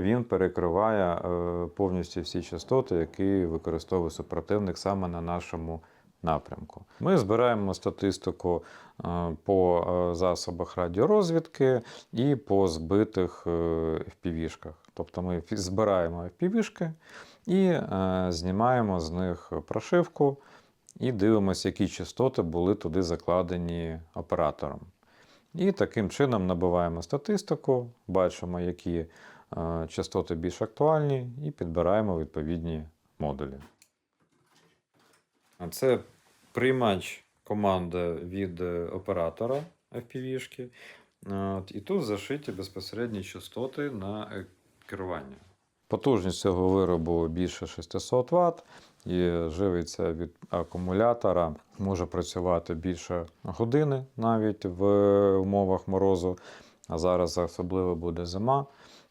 Він перекриває е, повністю всі частоти, які використовує супротивник саме на нашому напрямку. Ми збираємо статистику е, по е, засобах радіорозвідки і по збитих FPV-шках. Тобто ми збираємо FPV-шки і знімаємо з них прошивку і дивимося, які частоти були туди закладені оператором. І таким чином набиваємо статистику, бачимо, які частоти більш актуальні, і підбираємо відповідні модулі. Це приймач команди від е, оператора FPV-шки. І тут зашиті безпосередні частоти на е, керування. Потужність цього виробу більше 600 Вт і живиться від акумулятора, може працювати більше години навіть в умовах морозу. А зараз особливо буде зима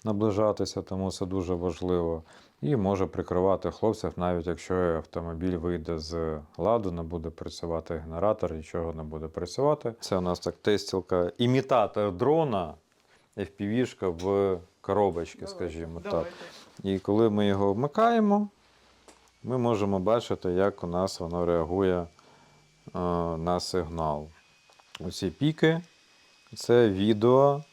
наближатися, тому це дуже важливо. І може прикривати хлопців, навіть якщо автомобіль вийде з ладу, не буде працювати генератор, нічого не буде працювати. Це у нас так тестілка, імітатор дрона, FPV-шка в коробочці, скажімо так. І коли ми його вмикаємо, ми можемо бачити, як у нас воно реагує е, на сигнал. Оці піки це відео,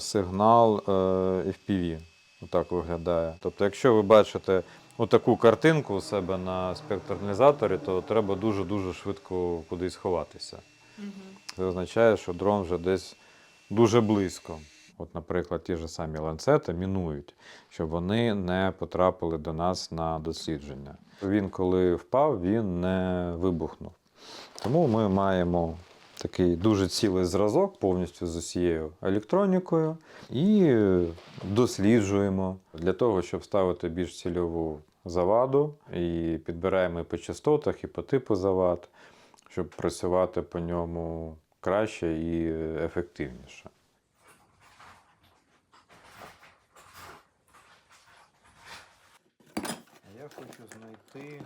сигнал е, FPV. Отак виглядає. Тобто, якщо ви бачите отаку картинку у себе на спектралізаторі, то треба дуже-дуже швидко кудись ховатися. Це означає, що дрон вже десь дуже близько. От, наприклад, ті ж самі ланцети мінують, щоб вони не потрапили до нас на дослідження. Він, коли впав, він не вибухнув. Тому ми маємо такий дуже цілий зразок повністю з усією електронікою і досліджуємо для того, щоб ставити більш цільову заваду, і підбираємо і по частотах, і по типу завад, щоб працювати по ньому краще і ефективніше. Я хочу знайти.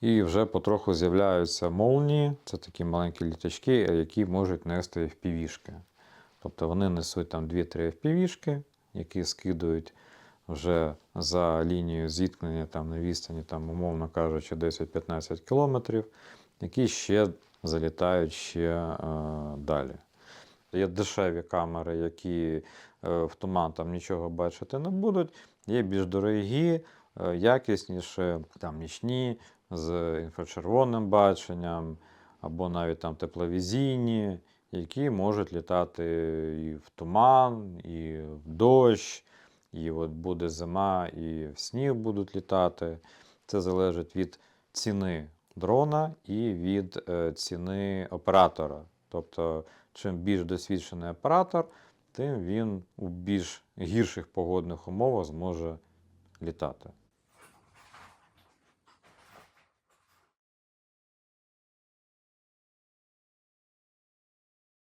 І вже потроху з'являються молнії. Це такі маленькі літачки, які можуть нести FPV-шки. Тобто вони несуть там 2-3 FPV-шки, які скидують вже за лінією зіткнення там, на відстані, там, умовно кажучи, 10-15 кілометрів, які ще залітають ще е, далі. Є дешеві камери, які е, в туман там нічого бачити не будуть. Є більш дорогі, е, якісніші, там нічні, з інфрачервоним баченням, або навіть там тепловізійні, які можуть літати і в туман, і в дощ, і от буде зима, і в сніг будуть літати. Це залежить від ціни дрона і від е, ціни оператора. Тобто, чим більш досвідчений оператор, тим він у більш гірших погодних умовах зможе літати.